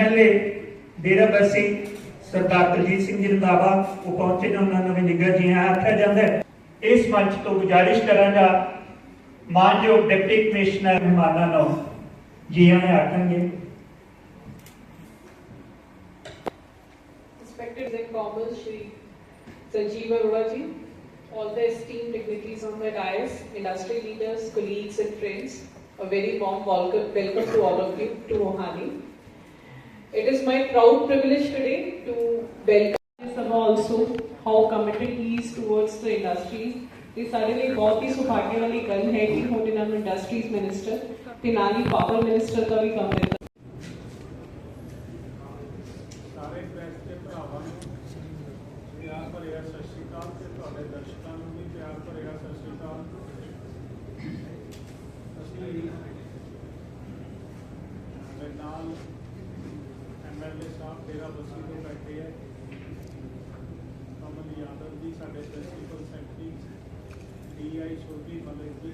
MLA Derabassi Sardar Baljit Singh ji Randhawa ਉਹ ਪਹੁੰਚੇ ਨੇ ਉਹਨਾਂ ਨੂੰ ਵੀ ਨਿੱਘਾ ਜੀ ਆਖਿਆ ਜਾਂਦਾ ਹੈ ਇਸ ਮੰਚ ਤੋਂ ਗੁਜ਼ਾਰਿਸ਼ ਕਰਾਂਗਾ ਮਾਨਯੋਗ ਡਿਪਟੀ ਕਮਿਸ਼ਨਰ ਮਹਿਮਾਨਾਂ ਨੂੰ ਜੀ ਆਇਆਂ ਆਖਣਗੇ Respected Zen Commerce, Shri Sanjeev Arora ji, all the esteemed dignitaries on the dais, industry leaders, colleagues and friends, a very warm welcome, welcome to all of you to Mohali. It is my proud privilege today to welcome Sabha also, how committed he is towards the industries. ਇਹ ਸਾਡੇ ਲਈ ਬਹੁਤ ਹੀ ਸੁਭਾਗੇ ਵਾਲੀ ਗੱਲ ਹੈ ਕਿ ਹੁਣ ਇਹਨਾਂ ਨੂੰ ਇੰਡਸਟਰੀਜ਼ ਮਿਨਿਸਟਰ ਤੇ ਨਾਲ ਹੀ ਪਾਵਰ ਮਿਨਿਸਟਰ ਦਾ ਵੀ ਕੰਮ ਦਿੱਤਾ ਸਾਰੇ ਪ੍ਰੈਸ ਦੇ ਭਰਾਵਾਂ ਨੂੰ ਪਿਆਰ ਭਰਿਆ ਸਤਿ ਸ਼੍ਰੀ ਅਕਾਲ ਤੇ ਤੁਹਾਡੇ ਦਰਸ਼ਕਾਂ ਨੂੰ ਵੀ ਪਿਆਰ ਭਰਿਆ ਸਤਿ ਸ਼੍ਰੀ ਅਕਾਲ ਅਸੀਂ ਮੇਰੇ ਨਾਲ ਐਮਐਲਏ ਸਾਹਿਬ ਤੇਰਾ ਬਸੀ ਤੋਂ ਬੈਠੇ ਹੈ ਕਮਲ ਯਾਦਵ ਜੀ, ਸਾਡੇ ਪ੍ਰਿੰਸੀਪਲ ਸੈਕਟਰੀ ਡੀਆਈ ਛੋਟੀ ਮਲਿਕ ਜੀ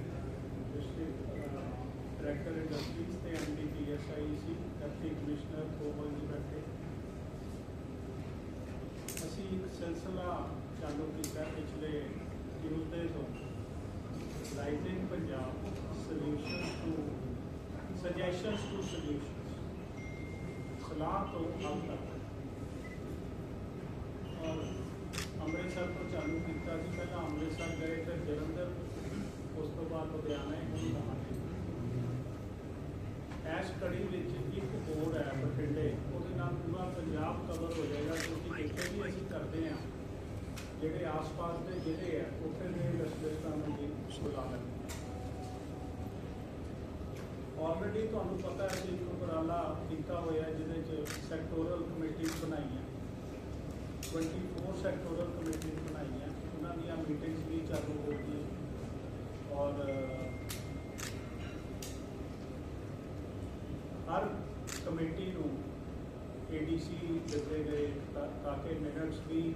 ਡਿਸਟ੍ਰਿਕਟ ਡਾਇਰੈਕਟਰ ਇੰਡਸਟਰੀਜ਼ ਤੇ ਐਮਡੀਪੀਐਸਆਈਸੀ ਡਿਪਟੀ ਕਮਿਸ਼ਨਰ ਕੋਮਲ ਜੀ ਬੈਠੇ। ਅਸੀਂ ਇੱਕ ਸਿਲਸਿਲਾ ਚਾਲੂ ਕੀਤਾ ਪਿਛਲੇ ਟਿਊਜ਼ਡੇ ਤੋਂ। Writing Punjab solution to suggestions to solutions ਸਲਾਹ ਤੋਂ ਹੱਲ ਤੱਕ ਔਰ ਅੰਮ੍ਰਿਤਸਰ ਤੋਂ ਚਾਲੂ ਕੀਤਾ ਸੀ। ਪਹਿਲਾਂ ਅੰਮ੍ਰਿਤਸਰ ਗਏ, ਫਿਰ ਜਲੰਧਰ, ਉਸ ਤੋਂ ਬਾਅਦ ਲੁਧਿਆਣਾ, ਹੁਣ ਮਹਾਲੀ ਐਸ ਕੜੀ ਵਿੱਚ ਇੱਕ ਹੋਰ ਹੈ ਬਠਿੰਡੇ ਉਹਦੇ ਨਾਲ ਪੂਰਾ ਪੰਜਾਬ ਕਵਰ ਹੋ ਜਾਏਗਾ। ਕਿਉਂਕਿ ਜਿੱਥੇ ਵੀ ਅਸੀਂ ਕਰਦੇ ਹਾਂ। ਜਿਹੜੇ ਆਸ-ਪਾਸ ਦੇ ਜ਼ਿਲ੍ਹੇ ਆ, ਉੱਥੇ ਦੇ ਇੰਡਸਟਰੀਸਟਾਂ ਨੂੰ ਵੀ ਬੁਲਾ ਲੈਂਦੇ ਆਲਰੇਡੀ ਤੁਹਾਨੂੰ ਪਤਾ ਹੈ ਕਿ ਇੱਕ ਉਪਰਾਲਾ ਕੀਤਾ ਹੋਇਆ ਜਿਹਦੇ ਚ ਸੈਕਟੋਰਲ ਕਮੇਟੀ ਬਣਾਈਆਂ 24 ਸੈਕਟੋਰਲ ਕਮੇਟੀ ਬਣਾਈਆਂ ਉਹਨਾਂ ਦੀਆਂ ਮੀਟਿੰਗਸ ਵੀ ਚਾਲੂ ਹੋ ਗਈਆਂ। ਔਰ ਹਰ ਕਮੇਟੀ ਨੂੰ ਏਡੀਸੀ ਦਿੱਤੇ ਗਏ, ਤਾਂ ਕਿ ਮਿੰਟਸ ਵੀ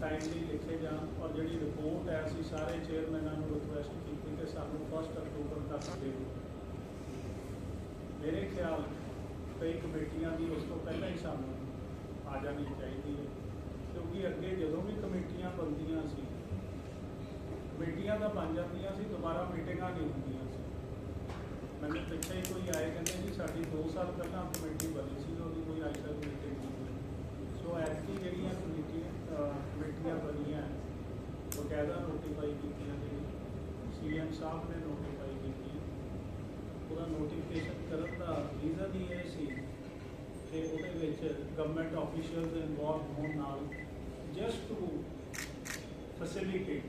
ਟਾਈਮਲੀ ਲਿਖੇ ਜਾਣ। ਔਰ ਜਿਹੜੀ ਰਿਪੋਰਟ ਹੈ, ਅਸੀਂ ਸਾਰੇ ਚੇਅਰਮੈਨਾਂ ਨੂੰ ਰਿਕੁਐਸਟ ਕੀਤੀ ਕਿ ਸਾਨੂੰ 1 ਅਕਤੂਬਰ ਤੱਕ ਦਿਓ। ਮੇਰੇ ਖਿਆਲ ਕਈ ਕਮੇਟੀਆਂ ਦੀ ਉਸ ਤੋਂ ਪਹਿਲਾਂ ਹੀ ਸਾਨੂੰ ਆ ਜਾਣੀ ਚਾਹੀਦੀ ਹੈ, ਕਿਉਂਕਿ ਅੱਗੇ ਜਦੋਂ ਵੀ ਕਮੇਟੀਆਂ ਬਣਦੀਆਂ ਸੀ, ਕਮੇਟੀਆਂ ਤਾਂ ਬਣ ਜਾਂਦੀਆਂ ਸੀ, ਦੁਬਾਰਾ ਮੀਟਿੰਗਾਂ ਨਹੀਂ ਹੁੰਦੀਆਂ ਸੀ। ਮੈਨੂੰ ਪਿੱਛੇ ਹੀ ਕੋਈ ਆਏ ਕਹਿੰਦੇ ਜੀ, ਸਾਡੀ 2 ਸਾਲ ਪਹਿਲਾਂ ਕਮੇਟੀ ਬਣੀ ਸੀ, ਉਹਦੀ ਕੋਈ ਅੱਜ ਤੱਕ ਮੀਟਿੰਗ ਨਹੀਂ ਹੋਈ ਸੋ ਐਤਕੀ ਜਿਹੜੀਆਂ ਕਮੇਟੀਆਂ ਕਮੇਟੀਆਂ ਬਣੀਆਂ, ਬਕਾਇਦਾ ਨੋਟੀਫਾਈ ਕੀਤੀਆਂ ਜੀ ਸੀਐਮ ਸਾਹਿਬ ਨੇ ਨੋਟੀਫਾਈ ਉਹਦਾ ਨੋਟੀਫਿਕੇਸ਼ਨ ਕਰਨ ਦਾ ਰੀਜ਼ਨ ਹੀ ਇਹ ਸੀ ਕਿ ਉਹਦੇ ਵਿੱਚ ਗਵਰਨਮੈਂਟ ਆਫੀਸ਼ੀਅਲਸ ਇਨਵੋਲਵ ਹੋਣ ਨਾਲ ਜਸਟ ਟੂ ਫੈਸਿਲਿਟੇਟ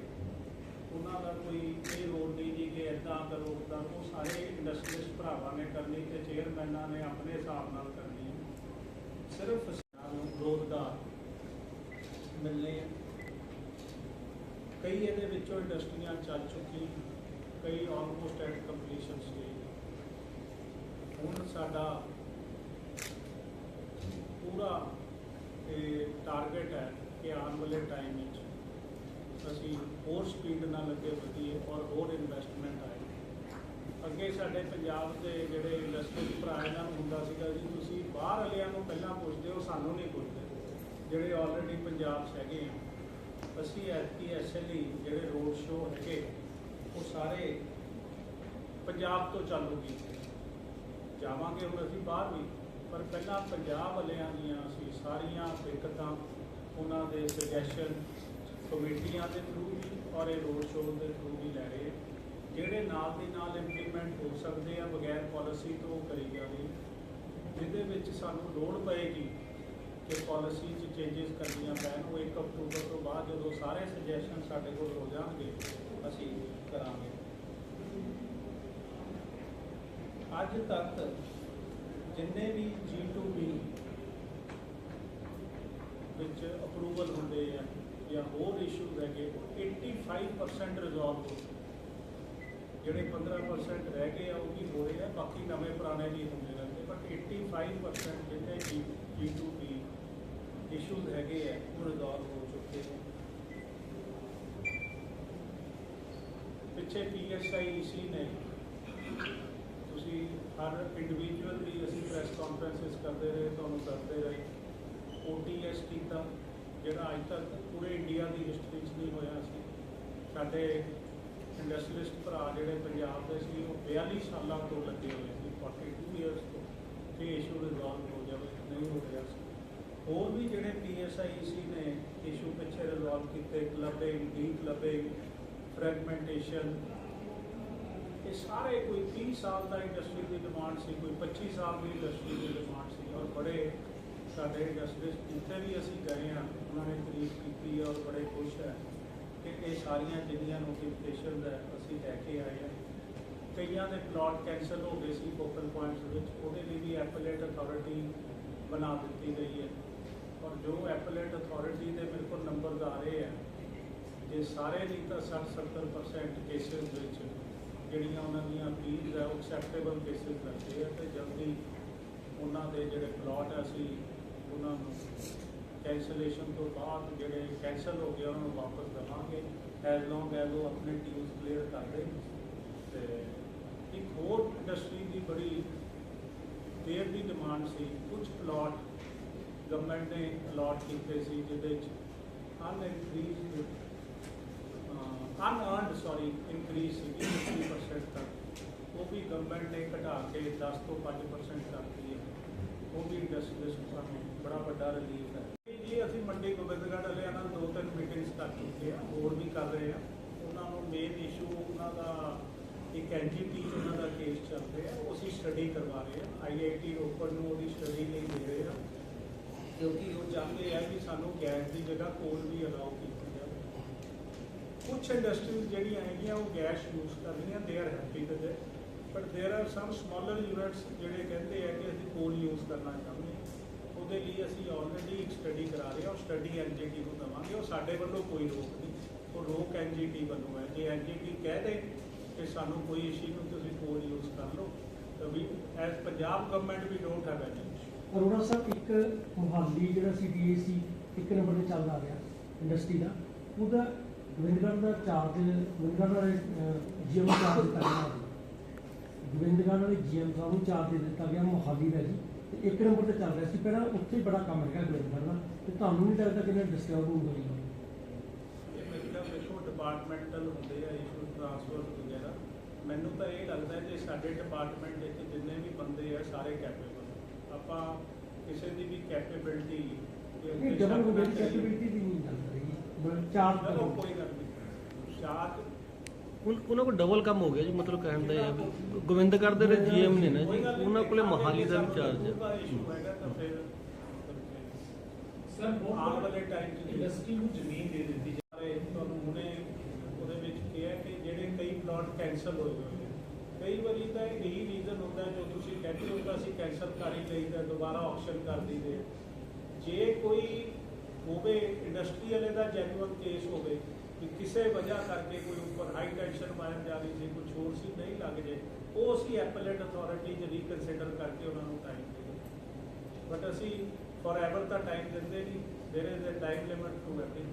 ਉਹਨਾਂ ਦਾ ਕੋਈ ਇਹ ਰੋਲ ਨਹੀਂ ਜੀ ਕਿ ਇਦਾਂ ਕਰੋ ਉਦਾਂ ਉਹ ਸਾਰੇ ਇੰਡਸਟਰੀਅਲਿਸਟ ਭਰਾਵਾਂ ਨੇ ਕਰਨੀ ਤੇ ਚੇਅਰਮੈਨਾਂ ਨੇ ਆਪਣੇ ਹਿਸਾਬ ਨਾਲ ਕਰਨੀ ਹੈ। ਸਿਰਫ ਫਸਲਾਂ ਨੂੰ ਰੋਜ਼ਗਾਰ ਮਿਲਨੇ ਕਈ ਇਹਦੇ ਵਿੱਚੋਂ ਇੰਡਸਟਰੀਆਂ ਚੱਲ ਚੁੱਕੀ ਕਈ ਆਲਮੋਸਟ ਐਟ ਕੰਪਲੀਸ਼ਨ ਸਟੇਜ ਹੁਣ ਸਾਡਾ ਪੂਰਾ ਇਹ ਟਾਰਗੇਟ ਹੈ ਕਿ ਆਉਣ ਵਾਲੇ ਟਾਈਮ ਵਿੱਚ ਅਸੀਂ ਹੋਰ ਸਪੀਡ ਨਾਲ ਅੱਗੇ ਵਧੀਏ ਔਰ ਹੋਰ ਇਨਵੈਸਟਮੈਂਟ ਆਏ। ਅੱਗੇ ਸਾਡੇ ਪੰਜਾਬ ਦੇ ਜਿਹੜੇ ਇੰਡਸਟਰੀ ਭਰਾ ਇਹਨਾਂ ਨੂੰ ਹੁੰਦਾ ਸੀਗਾ ਜੀ, ਤੁਸੀਂ ਬਾਹਰ ਵਾਲਿਆਂ ਨੂੰ ਪਹਿਲਾਂ ਪੁੱਛਦੇ ਹੋ, ਸਾਨੂੰ ਨਹੀਂ ਪੁੱਛਦੇ। ਜਿਹੜੇ ਆਲਰੇਡੀ ਪੰਜਾਬ 'ਚ ਹੈਗੇ ਆ, ਅਸੀਂ ਐਤਕੀ ਐਸਐਲਈ ਜਿਹੜੇ ਰੋਡ ਸ਼ੋਅ ਹੈਗੇ, ਉਹ ਸਾਰੇ ਪੰਜਾਬ ਤੋਂ ਚਾਲੂ ਕੀਤੇ। ਜਾਵਾਂਗੇ ਹੁਣ ਅਸੀਂ ਬਾਹਰ ਵੀ। ਪਰ ਪਹਿਲਾਂ ਪੰਜਾਬ ਵਾਲਿਆਂ ਦੀਆਂ ਅਸੀਂ ਸਾਰੀਆਂ ਦਿੱਕਤਾਂ, ਉਹਨਾਂ ਦੇ ਸੁਜੈਸ਼ਨ ਕਮੇਟੀਆਂ ਦੇ ਥਰੂ ਵੀ ਔਰ ਇਹ ਰੋਡ ਸ਼ੋਅ ਦੇ ਥਰੂ ਵੀ ਲੈ ਰਹੇ ਜਿਹੜੇ ਨਾਲ ਦੀ ਨਾਲ ਇੰਪਲੀਮੈਂਟ ਹੋ ਸਕਦੇ ਆ ਬਗੈਰ ਪਾਲਿਸੀ ਤੋਂ ਕਰੀ ਜਾਵੇ। ਜਿਹਦੇ ਵਿੱਚ ਸਾਨੂੰ ਲੋੜ ਪਏਗੀ ਕਿ ਪਾਲਿਸੀ 'ਚ ਚੇਂਜਸ ਕਰਨੀਆਂ ਪੈਣ। ਉਹ 1 ਅਕਤੂਬਰ ਤੋਂ ਬਾਅਦ ਜਦੋਂ ਸਾਰੇ ਸੁਜੈਸ਼ਨ ਸਾਡੇ ਕੋਲ ਹੋ ਜਾਣਗੇ, ਅਸੀਂ ਕਰਾਂਗੇ। ਅੱਜ ਤੱਕ ਜਿੰਨੇ ਵੀ G2B ਵਿੱਚ ਅਪਰੂਵਲ ਹੁੰਦੇ ਆ ਜਾਂ ਹੋਰ ਇਸ਼ੂਜ਼ ਹੈਗੇ ਉਹ 85% ਰਿਜ਼ੋਲਵ ਹੋ ਚੁੱਕੇ ਜਿਹੜੇ 15% ਰਹਿ ਗਏ ਆ, ਉਹ ਵੀ ਹੋ ਰਹੇ ਆ, ਬਾਕੀ ਨਵੇਂ ਪੁਰਾਣੇ ਵੀ ਹੁੰਦੇ ਰਹਿੰਦੇ ਬਟ 85% ਜਿੰਨੇ G G2B ਇਸ਼ੂਜ਼ ਹੈਗੇ ਆ, ਉਹ ਰਿਜ਼ੋਲਵ ਹੋ ਚੁੱਕੇ ਨੇ। ਪਿੱਛੇ PSIEC ਨੇ ਤੁਸੀਂ ਹਰ ਇੰਡੀਵਿਜੂਅਲ ਦੀ ਅਸੀਂ ਪ੍ਰੈਸ ਕਾਨਫਰੰਸਿਸ ਕਰਦੇ ਰਹੇ, ਤੁਹਾਨੂੰ ਦੱਸਦੇ ਰਹੇ। OTS ਕੀਤਾ, ਜਿਹੜਾ ਅੱਜ ਤੱਕ ਪੂਰੇ ਇੰਡੀਆ ਦੀ ਹਿਸਟਰੀ 'ਚ ਨਹੀਂ ਹੋਇਆ ਸੀ। ਸਾਡੇ ਇੰਡਸਟਰੀਲਿਸਟ ਭਰਾ ਜਿਹੜੇ ਪੰਜਾਬ ਦੇ ਸੀ, ਉਹ 42 ਸਾਲਾਂ ਤੋਂ ਲੱਗੇ ਹੋਏ ਸੀ 42 ਇਅਰਸ ਤੋਂ। ਕਿ ਇਸ਼ੂ ਰਿਜ਼ੋਲਵ ਹੋ ਜਾਵੇ, ਨਹੀਂ ਹੋ ਰਿਹਾ ਸੀ। ਹੋਰ ਵੀ ਜਿਹੜੇ PSIEC ਨੇ ਇਸ਼ੂ ਪਿੱਛੇ ਰਿਜ਼ੋਲਵ ਕੀਤੇ ਕਲੱਬਿੰਗ ਡੀ ਕਲੱਬਿੰਗ ਫਰੈਗਮੈਂਟੇਸ਼ਨ ਇਹ ਸਾਰੇ ਕੋਈ 30 ਸਾਲ ਦਾ ਇੰਡਸਟਰੀ ਦੀ ਡਿਮਾਂਡ ਸੀ, ਕੋਈ 25 ਸਾਲ ਦੀ ਇੰਡਸਟਰੀ ਦੀ ਡਿਮਾਂਡ ਸੀ ਔਰ ਬੜੇ ਸਾਡੇ ਇੰਡਸਟਰੀ ਜਿੱਥੇ ਵੀ ਅਸੀਂ ਗਏ ਹਾਂ, ਉਹਨਾਂ ਨੇ ਤਾਰੀਫ ਕੀਤੀ ਔਰ ਬੜੇ ਖੁਸ਼ ਹੈ ਕਿ ਇਹ ਸਾਰੀਆਂ ਜਿੰਨੀਆਂ ਨੋਟੀਫਿਕੇਸ਼ਨ ਹੈ, ਅਸੀਂ ਲੈ ਕੇ ਆਏ ਹਾਂ। ਕਈਆਂ ਦੇ ਪਲਾਟ ਕੈਂਸਲ ਹੋ ਗਏ ਸੀ ਫੋਕਲ ਪੁਆਇੰਟਸ ਵਿੱਚ, ਉਹਦੇ ਲਈ ਵੀ ਐਪਲੇਟ ਅਥਾਰਟੀ ਬਣਾ ਦਿੱਤੀ ਗਈ ਹੈ। ਔਰ ਜੋ ਐਪਲੇਟ ਅਥਾਰਟੀ ਦੇ ਮੇਰੇ ਕੋਲ ਨੰਬਰਸ ਆ ਰਹੇ ਆ ਜੇ ਸਾਰੇ ਨਹੀਂ ਤਾਂ 60 70% ਕੇਸਿਸ ਵਿੱਚ ਜਿਹੜੀਆਂ ਉਹਨਾਂ ਦੀਆਂ ਅਪੀਲਸ ਹੈ ਉਹ ਐਕਸੈਪਟੇਬਲ ਕੇਸਿਸ ਲੱਗਦੇ ਆ ਤੇ ਜਲਦੀ ਉਹਨਾਂ ਦੇ ਜਿਹੜੇ ਪਲਾਟ ਅਸੀਂ ਉਹਨਾਂ ਨੂੰ ਕੈਂਸਲੇਸ਼ਨ ਤੋਂ ਬਾਅਦ ਜਿਹੜੇ ਕੈਂਸਲ ਹੋ ਗਏ, ਉਹਨਾਂ ਨੂੰ ਵਾਪਸ ਦੇਵਾਂਗੇ ਐਜ਼ ਲੌਂਗ ਐਜ਼ ਉਹ ਆਪਣੇ ਡਿਊਜ਼ ਕਲੀਅਰ ਕਰਦੇ ਤੇ ਇੱਕ ਹੋਰ ਇੰਡਸਟਰੀ ਦੀ ਬੜੀ ਦੇਰ ਦੀ ਡਿਮਾਂਡ ਸੀ ਕੁਝ ਪਲਾਟ ਗਵਰਨਮੈਂਟ ਨੇ ਅਲਾਟ ਕੀਤੇ ਸੀ, ਜਿਹਦੇ ਵਿੱਚ ਅਨਇਨਕਰੀਜ਼ਡ ਅਨਅਰਨਡ ਸੌਰੀ ਇਨਕਰੀਜ਼ ਸੀਗੀ 50% ਤੱਕ। ਉਹ ਵੀ ਗਵਰਨਮੈਂਟ ਨੇ ਘਟਾ ਕੇ 10 ਤੋਂ 5% ਕਰਤੀ ਹੈ। ਉਹ ਵੀ ਇੰਡਸਟਰੀਜ਼ ਸਾਨੂੰ ਬੜਾ ਵੱਡਾ ਰਿਲੀਫ ਹੈ। ਜੀ ਅਸੀਂ ਮੰਡੀ ਗੋਬਿੰਦਗੜ੍ਹ ਵਾਲਿਆਂ ਨਾਲ ਦੋ ਤਿੰਨ ਮੀਟਿੰਗਸ ਕਰ ਚੁੱਕੇ ਆ ਹੋਰ ਵੀ ਕਰ ਰਹੇ ਆ ਉਹਨਾਂ ਨੂੰ ਮੇਨ ਇਸ਼ੂ ਉਹਨਾਂ ਦਾ ਇੱਕ ਐਨਜੀਟੀ ਉਹਨਾਂ ਦਾ ਕੇਸ ਚੱਲ ਰਿਹਾ ਉਹ ਅਸੀਂ ਸਟੱਡੀ ਕਰਵਾ ਰਹੇ ਆ ਆਈਆਈਟੀ ਰੋਪੜ ਨੂੰ ਉਹਦੀ ਸਟੱਡੀ ਲਈ ਦੇ ਰਹੇ ਆ ਕਿਉਂਕਿ ਉਹ ਚਾਹੁੰਦੇ ਆ ਕਿ ਸਾਨੂੰ ਗੈਸ ਦੀ ਜਗ੍ਹਾ ਕੋਲ ਵੀ ਅਲਾਉ ਕੁਝ ਇੰਡਸਟਰੀਜ਼ ਜਿਹੜੀਆਂ ਹੈਗੀਆਂ ਉਹ ਗੈਸ ਯੂਜ਼ ਕਰ ਰਹੀਆਂ they are happy with it but there are some smaller units ਜਿਹੜੇ ਕਹਿੰਦੇ ਆ ਕਿ ਅਸੀਂ ਕੋਲ ਯੂਜ਼ ਕਰਨਾ ਚਾਹੁੰਦੇ ਹਾਂ ਉਹਦੇ ਲਈ ਅਸੀਂ ਆਲਰੇਡੀ ਇੱਕ ਸਟੱਡੀ ਕਰਾ ਰਹੇ ਹਾਂ ਉਹ ਸਟੱਡੀ ਐਨਜੀਟੀ ਨੂੰ ਦਵਾਂਗੇ ਉਹ ਸਾਡੇ ਵੱਲੋਂ ਕੋਈ ਰੋਕ ਨਹੀਂ ਉਹ ਰੋਕ ਐਨਜੀਟੀ ਵੱਲੋਂ ਹੈ ਜੇ ਐਨਜੀਟੀ ਕਹਿ ਦੇ ਕਿ ਸਾਨੂੰ ਕੋਈ ਇਸ਼ੂ ਨੂੰ ਤੁਸੀਂ ਕੋਲ ਯੂਜ਼ ਕਰ ਲਓ ਤਾਂ ਵੀ as Punjab government we don't have any Arora Sahib ਇੱਕ ਮੁਹਾਲੀ ਜਿਹੜਾ ਸੀ ਡੀਏਸੀ ਇੱਕ ਨੰਬਰ ਤੇ ਚੱਲਦਾ ਆ ਰਿਹਾ ਇੰਡਸਟਰੀ ਦਾ ਉਹਦਾ ਗੋਬਿੰਦਗੜ੍ਹ ਦਾ ਚਾਰਜ ਗੋਬਿੰਦਗੜ੍ਹ ਵਾਲੇ ਜੀਐਮ ਚਾਰਜ ਗਿਆ ਗੋਬਿੰਦਗੜ੍ਹ ਵਾਲੇ ਜੀਐਮ ਸਾਹਿਬ ਨੂੰ ਚਾਰਜ ਦੇ ਦਿੱਤਾ ਗਿਆ ਮੁਹਾਲੀ ਦਾ ਜੀ। ਤੇ ਇੱਕ ਨੰਬਰ ਤੇ ਚੱਲ ਰਿਹਾ ਸੀ। ਪਹਿਲਾਂ ਉੱਥੇ ਬੜਾ ਕੰਮ ਹੈਗਾ ਗੋਬਿੰਦਗੜ੍ਹ ਦਾ। ਤੇ ਤੁਹਾਨੂੰ ਨਹੀਂ ਲੱਗਦਾ ਕਿ ਇਹਨਾਂ ਡਿਸਟਰਬ ਹੋਊਗਾ ਜੀ? ਦੇਖੋ ਡਿਪਾਰਟਮੈਂਟਲ ਹੁੰਦੇ ਆ ਇਸ਼ੂ ਟ੍ਰਾਂਸਫਰ ਵਗੈਰਾ ਮੈਨੂੰ ਤਾਂ ਇਹ ਲੱਗਦਾ ਹੈ ਕਿ ਸਾਡੇ ਡਿਪਾਰਟਮੈਂਟ ਵਿੱਚ ਜਿੰਨੇ ਵੀ ਬੰਦੇ ਆ ਸਾਰੇ ਕੈਪੇਬਲ ਆਪਾਂ ਕਿਸੇ ਦੀ ਵੀ ਕੈਪੇਬਿਲਿਟੀ ਇਹ ਡਬਲ ਕੈਪੇਬਿਲਿਟੀ ਦੀ ਨਹੀਂ ਗੱਲ। ਚਾਰਜ ਚਲੋ ਕੋਈ ਗੱਲ ਨਹੀਂ। ਚਾਰਜ ਉਨ- ਉਹਨਾਂ ਕੋਲ ਡਬਲ ਕੰਮ ਹੋ ਗਿਆ ਜੀ ਮਤਲਬ ਕਹਿਣ ਦਾ ਇਹ ਹੈ ਵੀ ਗੋਬਿੰਦਗੜ੍ਹ ਦੇ ਜੀਐਮ ਨੇ ਨਾ ਜੀ ਉਹਨਾਂ ਕੋਲੇ ਮੋਹਾਲੀ ਦਾ ਵੀ ਚਾਰਜ ਹੈ ਸਰ ਆਉਣ ਵਾਲੇ ਟਾਈਮ 'ਚ ਇੰਡਸਟਰੀ ਨੂੰ ਜ਼ਮੀਨ ਦੇ ਦਿੱਤੀ ਜਾ ਰਹੇ ਤੁਹਾਨੂੰ ਹੁਣੇ ਉਹਦੇ ਵਿੱਚ ਕਿਹਾ ਕਿ ਜਿਹੜੇ ਕਈ ਪਲਾਟ ਕੈਂਸਲ ਹੋਏ ਹੋਏ ਨੇ। ਕਈ ਵਾਰੀ ਤਾਂ ਇਹੀ ਰੀਜ਼ਨ ਹੁੰਦਾ ਜੋ ਤੁਸੀਂ ਕਹਿੰਦੇ ਹੋ ਤਾਂ ਅਸੀਂ ਕੈਂਸਲ ਕਰ ਹੀ ਲਈਦਾ ਦੁਬਾਰਾ ਆਕਸ਼ਨ ਕਰ ਦਈਦੇ ਜੇ ਕੋਈ ਹੋਵੇ ਇੰਡਸਟਰੀ ਵਾਲੇ ਦਾ ਜੈਨੂਅਨ ਕੇਸ ਹੋਵੇ ਕਿ ਕਿਸੇ ਵਜ੍ਹਾ ਕਰਕੇ ਕੋਈ ਉੱਪਰ ਹਾਈ ਟੈਂਸ਼ਨ ਵਾਇਰ ਜਾ ਰਹੀ ਸੀ ਕੁਝ ਹੋਰ ਸੀ ਨਹੀਂ ਲੱਗ ਜੇ, ਉਹ ਅਸੀਂ ਐਪਲੇਟ ਅਥਾਰਟੀ ਚ ਰੀਕਨਸੀਡਰ ਕਰਕੇ ਉਹਨਾਂ ਨੂੰ ਟਾਈਮ ਦੇ ਬਟ ਅਸੀਂ ਫॉर ਐਵਰ ਦਾ ਟਾਈਮ ਦਿੰਦੇ ਨਹੀਂ there is a time limit to every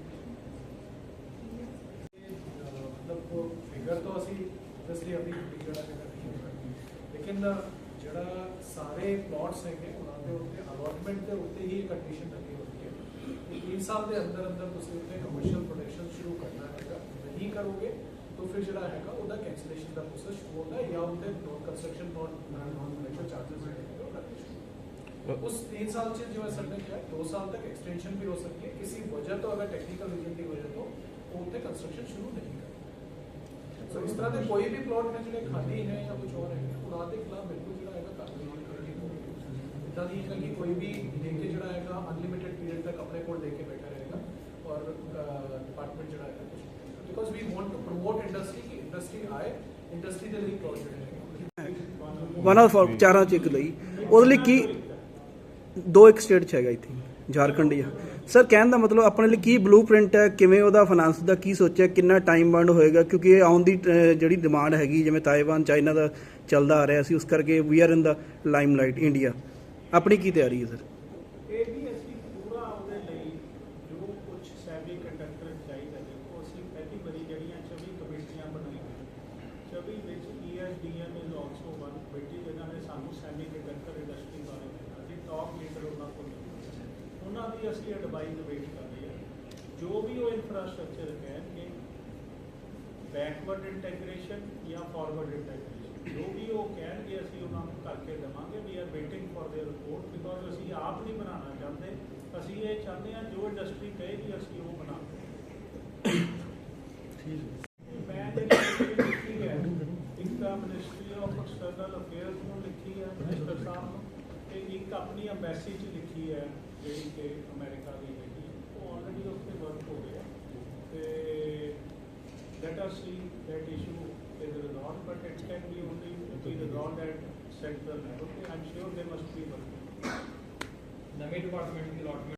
ਮਤਲਬ ਫਿਗਰ ਤੋਂ ਅਸੀਂ ਦੱਸੀ ਆਪਣੀ ਫਿਗਰ ਦਾ ਫਿਗਰ ਲੇਕਿਨ ਜਿਹੜਾ ਸਾਰੇ ਪਲਾਟਸ ਹੈਗੇ, ਉਹਨਾਂ ਦੇ ਉੱਤੇ ਅਲੋਟਮੈਂਟ ਦੇ ਉੱਤੇ ਹੀ ਕੰਡੀਸ਼ਨ ਲੱਗੀ ਹੋਈ ਵਕੀਲ ਸਾਹਿਬ ਦੇ ਅੰਦਰ ਅੰਦਰ ਤੁਸੀਂ ਉੱਤੇ ਕਮਰਸ਼ੀਅਲ ਪ੍ਰੋਟੈਕਸ਼ਨ ਸ਼ੁਰੂ ਕਰਨਾ ਹੈਗਾ ਨਹੀਂ ਕਰੋਗੇ ਤਾਂ ਫਿਰ ਜਿਹੜਾ ਹੈਗਾ ਉਹਦਾ ਕੈਂਸਲੇਸ਼ਨ ਦਾ ਪ੍ਰੋਸੈਸ ਸ਼ੁਰੂ ਹੁੰਦਾ ਜਾਂ ਉੱਤੇ non construction non non commercial charges ਜਿਹੜੇ ਉਹ ਲੱਗਦੇ ਸ਼ੁਰੂ ਉਸ 3 ਸਾਲ ਚ ਜਿਵੇਂ ਸਰ ਨੇ ਕਿਹਾ 2 ਸਾਲ ਤੱਕ ਐਕਸਟੈਂਸ਼ਨ ਵੀ ਹੋ ਸਕਦੀ ਹੈ ਕਿਸੇ ਵਜ੍ਹਾ ਤੋਂ ਅਗਰ ਟੈਕਨੀਕਲ ਰੀਜ਼ਨ ਦੀ ਵਜ੍ਹਾ ਤੋਂ ਉਹ ਉੱਤੇ ਕੰਸਟਰਕਸ਼ਨ ਸ਼ੁਰੂ ਨਹੀਂ ਕਰਦਾ ਸੋ ਇਸ ਤਰ੍ਹਾਂ ਦੇ ਕੋਈ ਵੀ ਪਲਾਟ ਹੈ ਜਿਹੜੇ ਖਾਲੀ ਹੈ ਜਾਂ ਕੁਝ ਹੋਰ ਹੈ ਉਹਨਾਂ ਦੇ ਖਿਲਾਫ ਬਿਲਕੁਲ ਇਦਾਂ ਨਹੀਂ ਹੈਗਾ ਕਿ ਕੋਈ ਵੀ ਲੈ ਕੇ ਜਿਹੜਾ ਹੈਗਾ ਅਨਲਿਮਿਟਿਡ ਪੀਰੀਅਡ ਤੱਕ ਆਪਣੇ ਕੋਲ ਲੈ ਕੇ ਬੈਠਾ ਰਹੇਗਾ ਔਰ ਡਿਪਾਰਟਮੈਂਟ ਜਿਹੜਾ ਹੈਗਾ because we want to promote industry ਕਿ ਇੰਡਸਟਰੀ ਆਏ ਇੰਡਸਟਰੀ ਦੇ ਲਈ ਪਲॉट ਵਨ ਆਫ ਚਾਰਾਂ ਚ ਇੱਕ ਲਈ। ਉਹਦੇ ਲਈ ਕੀ, ਦੋ ਇੱਕ ਸਟੇਟ ਚ ਹੈਗਾ ਇੱਥੇ ਝਾਰਖੰਡ ਹੀ ਸਰ ਕਹਿਣ ਦਾ ਮਤਲਬ ਆਪਣੇ ਲਈ ਕੀ ਬਲੂਪ੍ਰਿੰਟ ਹੈ, ਕਿਵੇਂ ਉਹਦਾ ਫਾਈਨਾਂਸ ਦਾ ਕੀ ਸੋਚਿਆ, ਕਿੰਨਾ ਟਾਈਮ ਬਾਉਂਡ ਹੋਏਗਾ, ਕਿਉਂਕਿ ਇਹ ਆਉਣ ਦੀ ਜਿਹੜੀ ਡਿਮਾਂਡ ਹੈਗੀ, ਜਿਵੇਂ ਤਾਇਵਾਨ, ਚਾਈਨਾ ਦਾ ਚੱਲਦਾ ਆ ਰਿਹਾ ਸੀ, ਉਸ ਕਰਕੇ we are in the limelight India ਆਪਣੀ ਕੀ ਤਿਆਰੀ ਹੈ ਸਰ? ਇਹ ਵੀ ਅਸੀਂ ਪੂਰਾ ਉਹਦੇ ਲਈ ਜੋ ਕੁਝ ਸੈਮੀ ਕੰਡਕਟਰ ਚਾਹੀਦਾ ਨੇ ਉਹ ਅਸੀਂ ਪਹਿਲੀ ਵਾਰੀ ਜਿਹੜੀਆਂ 24 ਕਮੇਟੀਆਂ ਬਣਾਈਆਂ 24 ਵਿੱਚ E ESDM is also one committee ਜਿਨ੍ਹਾਂ ਨੇ ਸਾਨੂੰ ਸੈਮੀ ਕੰਡਕਟਰ ਇੰਡਸਟਰੀ ਬਾਰੇ ਦਿੱਤਾ ਜੀ ਟੌਪ ਲੀਡਰ ਉਹਨਾਂ ਕੋਲ ਮਿਲੇ। ਉਹਨਾਂ ਦੀ ਅਸੀਂ ਐਡਵਾਈਸ ਵੇਟ ਕਰ ਰਹੇ ਹਾਂ। ਜੋ ਵੀ ਉਹ ਇਨਫਰਾਸਟ੍ਰਕਚਰ ਕਹਿਣਗੇ ਬੈਕਵਰਡ ਇੰਟੈਗ੍ਰੇਸ਼ਨ ਜਾਂ ਫਾਰਵਰਡ ਇੰਟੈਗ੍ਰੇਸ਼ਨ ਜੋ ਵੀ ਉਹ ਕਹਿਣਗੇ ਅਸੀਂ ਉਹਨਾਂ ਨੂੰ ਕਰਕੇ ਦੇਵਾਂਗੇ we are waiting for the report because ਅਸੀਂ ਆਪ ਨਹੀਂ ਬਣਾਉਣਾ ਚਾਹੁੰਦੇ। ਅਸੀਂ ਇਹ ਚਾਹੁੰਦੇ ਹਾਂ ਜੋ ਇੰਡਸਟਰੀ ਕਹੇਗੀ ਅਸੀਂ ਉਹ ਬਣਾਵਾਂਗੇ। ਠੀਕ ਮੈਂ ਮਿਨਿਸਟਰੀ ਆਫ ਐਕਸਟਰਨਲ ਅਫੇਅਰਸ ਨੂੰ ਲਿਖੀ ਹੈ ਇੱਕ ਆਪਣੀ ਐਮਬੈਸੀ 'ਚ ਲਿਖੀ ਹੈ ਜਿਹੜੀ ਕਿ ਅਮਰੀਕਾ ਦੀ ਹੈਗੀ ਉਹ ਆਲਰੇਡੀ ਉਸ ਤੇ ਵਰਕ ਹੋ ਗਿਆ ਤੇ let us see that issue is a law, but it can be only be the law that sets the level. I'm sure there must be one. Navy department is allotment.